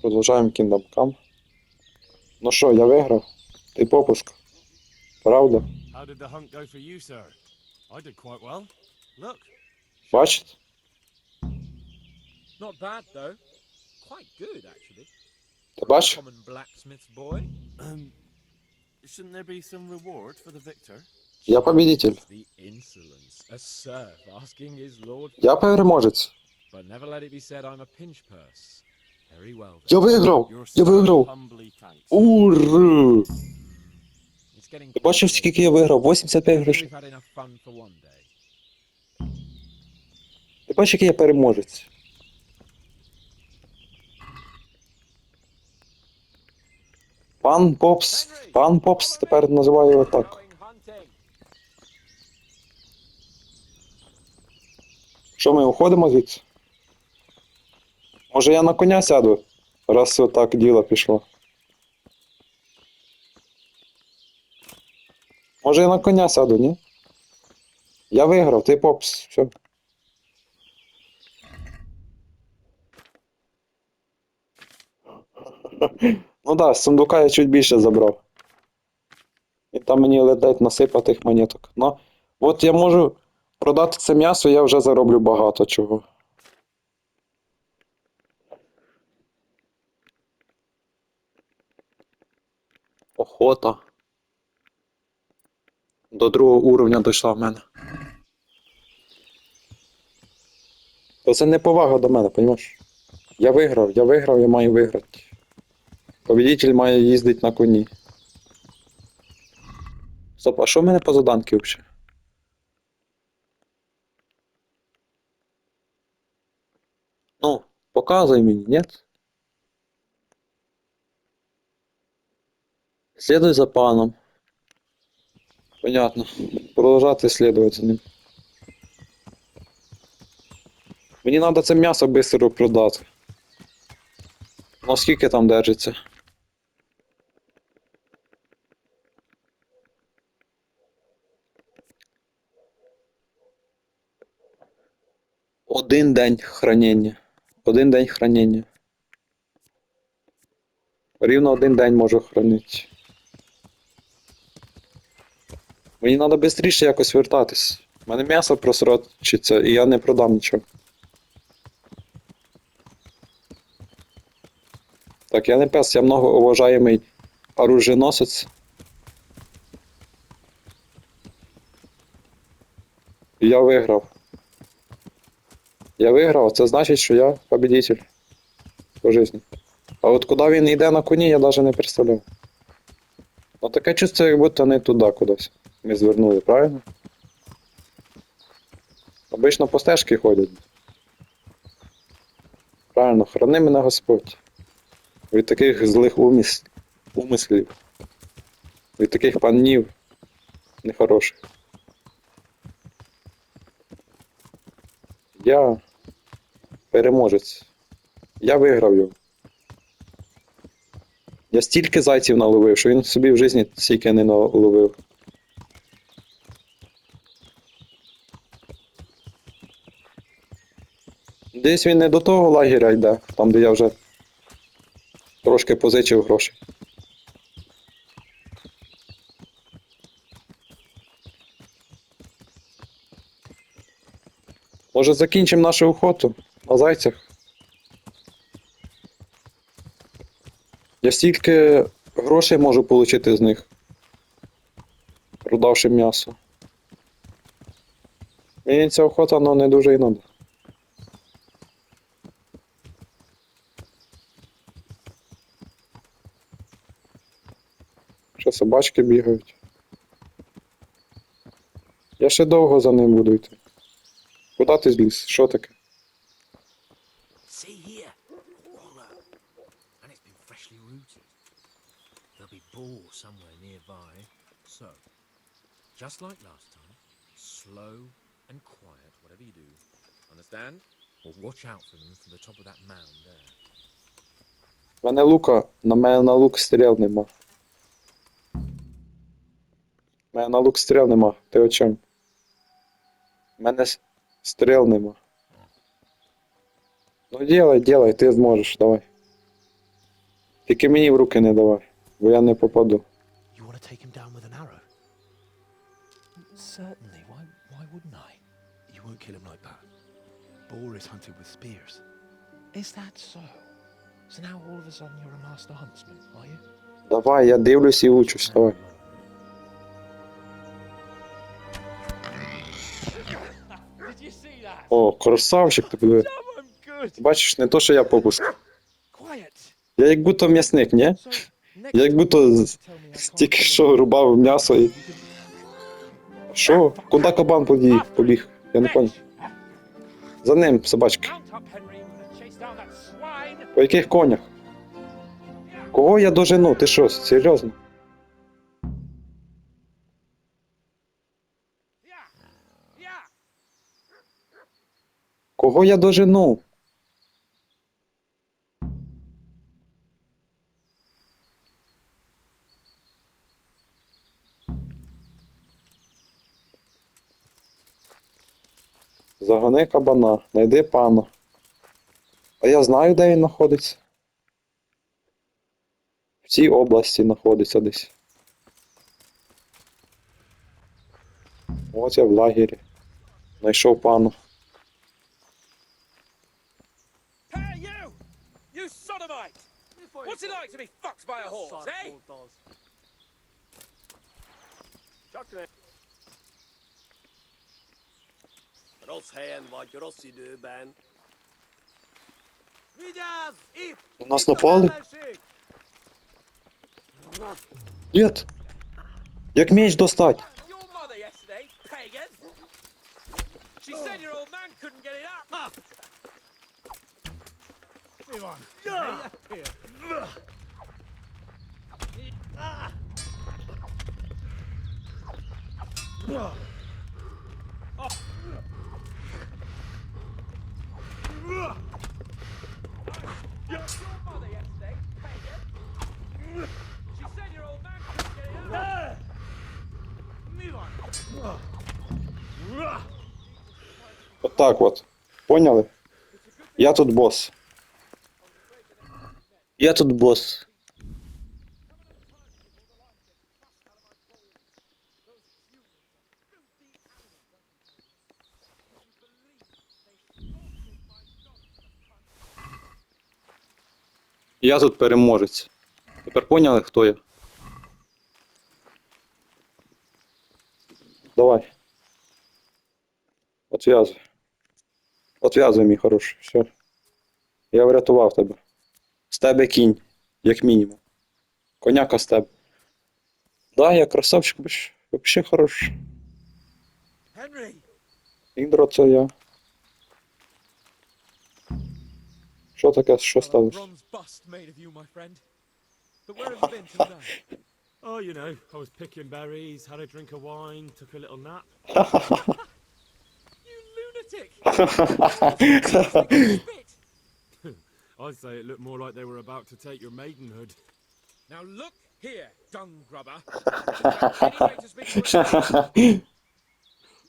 Продовжаємо Kingdom Come. Ну що, я виграв? Ти попуск. Правда? How did the hunt go for you, sir? I did quite well. Look, Бачите? Not bad though. Quite good actually. Ти бачиш? Common blacksmith's boy. um, shouldn't there be some reward for the victor? Я победитель. The insolence. A serf asking his lord. Я переможець. But never let it be said I'm a pinch purse. Я виграв! Я виграв! getting Ти бачив, скільки я виграв? 85 грошей. Ти бачиш, який я переможець. Пан Попс. Пан Попс тепер називаю його так. Що ми уходимо звідси? Може я на коня сяду, раз отак діло пішло. Може я на коня сяду, ні? Я виграв, ти попс, все. Ну так, з сундука я чуть більше забрав. І там мені ледать насипати тих монеток. Ну, от я можу продати це м'ясо, я вже зароблю багато чого. Охота. До другого уровня дійшла в мене. То це не повага до мене, розумієш? Я виграв, я виграв, я маю виграти. Победитель має їздити на коні. Стоп, а що в мене по заданки взагалі? Ну, показуй мені, нет? Следуй за паном. Понятно. Продовжати слідувати ним. Мені треба це м'ясо швидко продати. Ну скільки там держиться? Один день хранення. Один день хранення. Рівно один день можу хранити. Мені треба швидше якось вертатись. У мене м'ясо просрочиться і я не продам нічого. Так, я не пес, я многоуважаємий оруженосець. Я виграв. Я виграв, це значить, що я победитель по житті. А от куди він йде на коні, я навіть не представляв. Ну таке чувство, як будто не туди кудись. Ми звернули, правильно? Обично по стежки ходять. Правильно, храни мене Господь. Від таких злих уміс... умислів. Від таких панів нехороших. Я переможець. Я виграв його. Я стільки зайців наловив, що він собі в житті стільки не наловив. Десь він не до того лагеря йде, там де я вже трошки позичив грошей. Може закінчимо нашу охоту на зайцях? Я стільки грошей можу отримати з них, продавши м'ясо. Мені ця охота ну, не дуже і надо. Ще собачки бігають. Я ще довго за ним буду йти. Куди ти зліз? Що таке? Just like last time, slow and quiet, whatever you do. Understand? Or watch out for them from the top of that mound there. В мене лука, на мене на лук стріл нема. Мене на лук стріл нема. Ти о чому? У мене стріл нема. Ну делай, делай, ти зможеш, давай. Тільки мені в руки не давай, бо я не попаду. Certainly. Why, why wouldn't I? You won't kill him like that. Boar is hunted with spears. Is that so? So now all of a sudden you're a master huntsman, are you? Давай, я дивлюсь і учусь, давай. О, красавчик ти подиви. Бачиш, не то, що я попуск. Я як будто м'ясник, ні? Я як будто з- tell me I can't тільки що рубав м'ясо і. Що? Куди кабан побіг? побіг? Я не понял. За ним, swine. По яких конях? Кого я дожену? Ти що, серйозно? Кого я дожену? Загони кабана, найди пана. А я знаю, де він знаходиться. В цій області знаходиться десь. От я в лагері. Знайшов пану. What's it like to be fucked by a horse, eh? Roshen vad grossi du Ben. Vidas! Ip! На нас напали? Дід! Як меч достать? Іван. Вот так вот. Поняли? Я тут босс. Я тут бос. Я тут переможець. Тепер поняли, хто я? Давай. Отв'язуй. Отв'язуй, мій хороший. Все. Я врятував тебе. З тебе кінь, як мінімум. Коняка з тебе. Да, я красавчик, вообще. Henry! Індро, це я. Що таке, що сталося? Oh, you know, I was picking berries, had a drink of wine, took a little nap. You lunatic! Spit! I'd say it looked more like they were about to take your maidenhood. Now look here, dung grubber. Any way to speak to a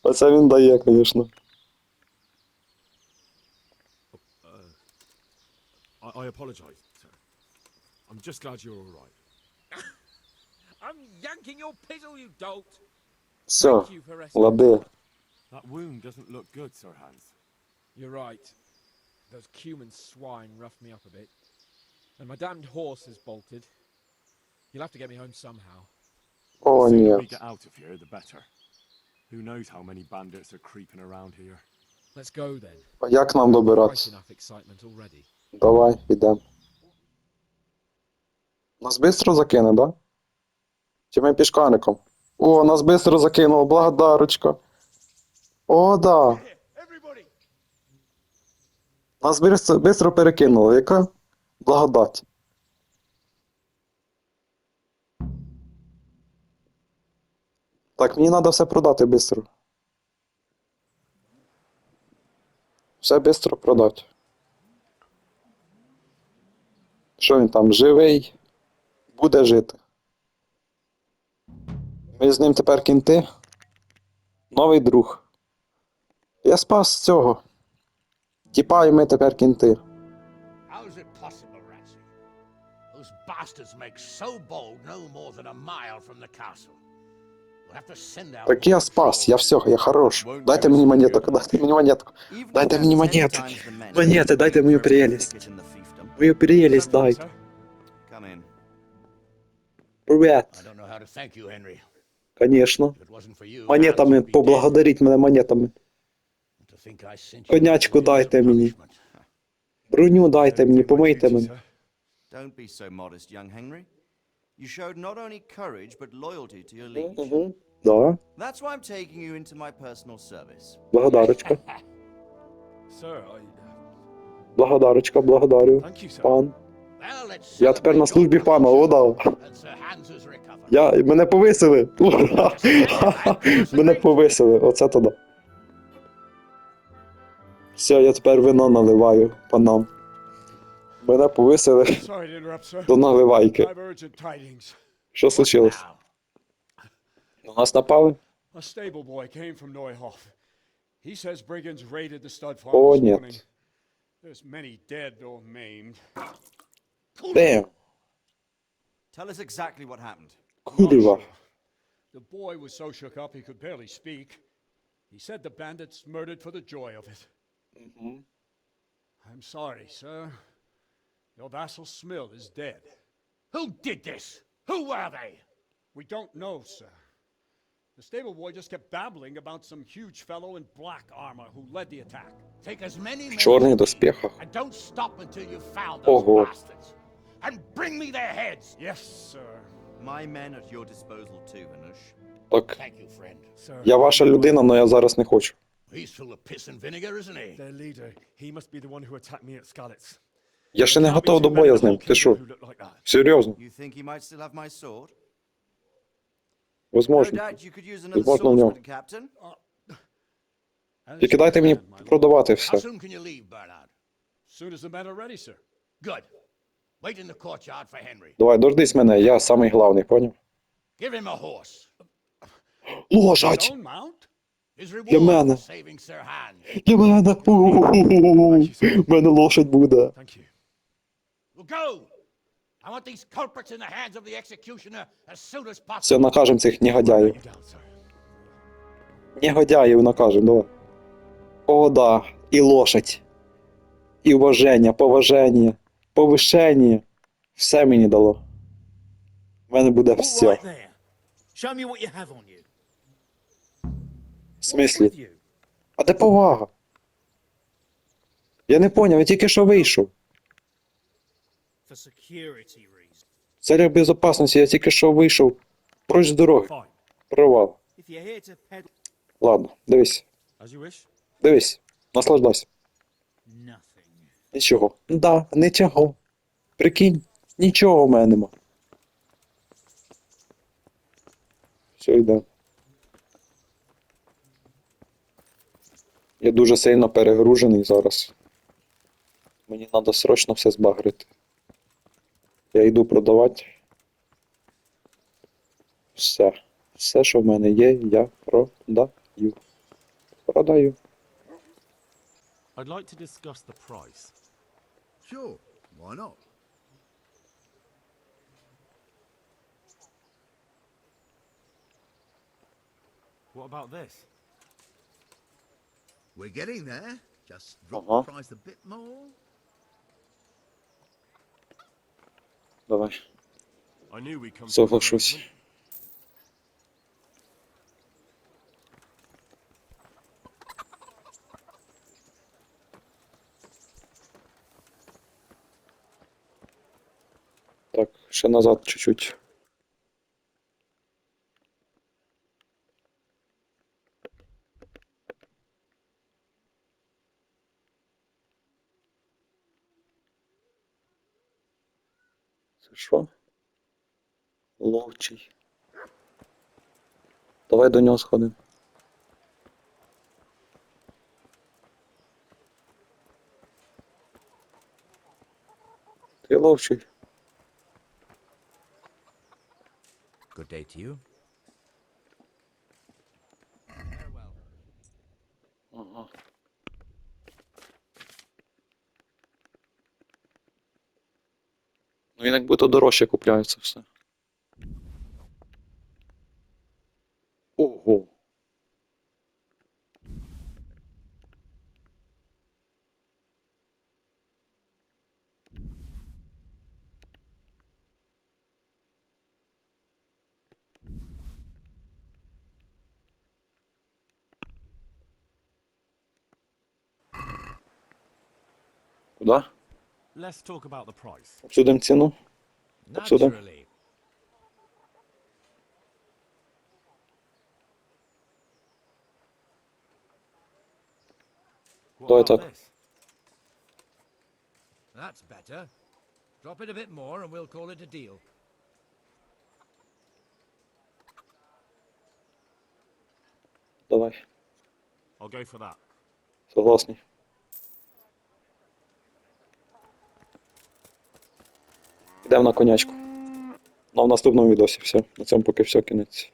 Оце він дає, звісно. I, I apologise, sir. I'm just glad you're all right. I'm yanking your pizzle, you dolt. Все, Thank you for rescuing. лади. That wound doesn't look good, Sir Hans. You're right. Those Cuman swine roughed me up a bit. And my damned horse has bolted. You'll have to get me home somehow. О, the sooner we get out of here, the better. Who knows how many bandits are creeping around here? Let's go then. А як нам добиратися? enough excitement already. Давай, йдемо. Нас швидко закине, да? Чи ми пішкаником? О, нас швидко закинуло, благодарочка. О, да. Нас швидко перекинуло. Яка благодать. Так, мені треба все продати швидко. Все швидко продати. Що він там живий? Буде жити. Ми з ним тепер кінти. Новий друг. Я спас цього. Тіпа і ми тепер кінти. How's it possible, Ratsy? Those bastards make so bold no more than a mile from the castle. We'll have to send out Так я more спас, я patrols. все, я хорош. Дайте мені монеток, дайте мені монетку. Дайте мені монети. Монети, дайте мою прелість. Мою прелість Something, дайте. sir? Come in. Привіт. I don't know how to thank you, Henry. Конечно. If it wasn't for you, Монетами, Alex would be dead. поблагодаріть мене монетами. To think I sent you Конячку дайте мені. Броню дайте мені, помийте мене. Don't be so modest, young Henry. You showed not only courage, but loyalty to your liege. Угу. Да, That's why I'm taking you into my personal service. благодарочка. Sir, I... Благодарочка, благодарю. Thank you, sir. Пан. Я тепер на службі пана, recovered. Я, мене повисили. Ура! Мене повисили, оце тоді. Все, я тепер вино наливаю панам. Мене повисили до наливайки. Що случилось? На нас напали? A stable boy came from Neuhof. He says brigands raided the stud farm О, this нет. There's many dead or maimed. Де? Tell us exactly what happened. Курва. The boy was so shook up he could barely speak. He said the bandits murdered for the joy of it. I'm sorry, sir. Your vassal Smill is dead. who did this? Who were they? We don't know, sir. The stable boy just kept babbling about some huge fellow in black armor who led the attack. Take as many men чорних as you need, доспехах. And don't stop until you've found those Ого. bastards. And bring me their heads. Yes, sir. My men at your disposal too, Hanush. Так, Thank you, friend. Sir. я ваша людина, але я зараз не хочу. He's full of piss and vinegar, isn't he? Their leader, he must be the one who attacked me at Skalitz. Я ще не готов до бою з ним. Ти що? Серйозно? You think he might still have my sword? Возможно. Возможно, в нього. Тільки дайте мені продавати How soon can you leave, Bernard? Soon as the men are ready, sir. Good. Wait in the courtyard for Henry. Давай, дождись мене, я самий главний, поняв? Give him a horse. Ложать! Don't mount? Для мене. Для мене. У мене лошадь буде. Все, накажем цих негодяїв. Негодяїв накажем, давай. О, да. І лошадь. І уваження, поваження, повишення. Все мені дало. В мене буде все. Show me what you have on you. В смислі? А де повага? Я не поняв, я тільки що вийшов. Security reasons. Безопасності, я тільки що вийшов. Прочь з дороги. Провал. Ладно, дивись, дивись, наслаждайся. Нічого. Да, нічого. Прикинь, нічого в мене нема. Все йде. Я дуже сильно перегружений зараз. Мені треба срочно все збагрити. Я йду продавати. Все. Все, що в мене є, я продаю. Продаю. I'd like to discuss the price. Sure, why not? What about this? We're getting there. Just drop Uh-huh. the price a bit more. Давай. I knew we'd come Соглашусь. Так, ще назад чуть-чуть. Це що? Ловчий. Давай до нього сходимо. Ти ловчий. Good day to you. Ага. Ну він як будто дорожче купляється все. Ого. Куда? Let's talk about the price. Обсудимо ціну. Обсудимо. Naturally. Давай так. That's better. Drop it a bit more and we'll call it a deal. Давай. I'll go for that. Согласний. Йдемо на конячку. Ну, в наступному відосі все. На цьому поки все кінець.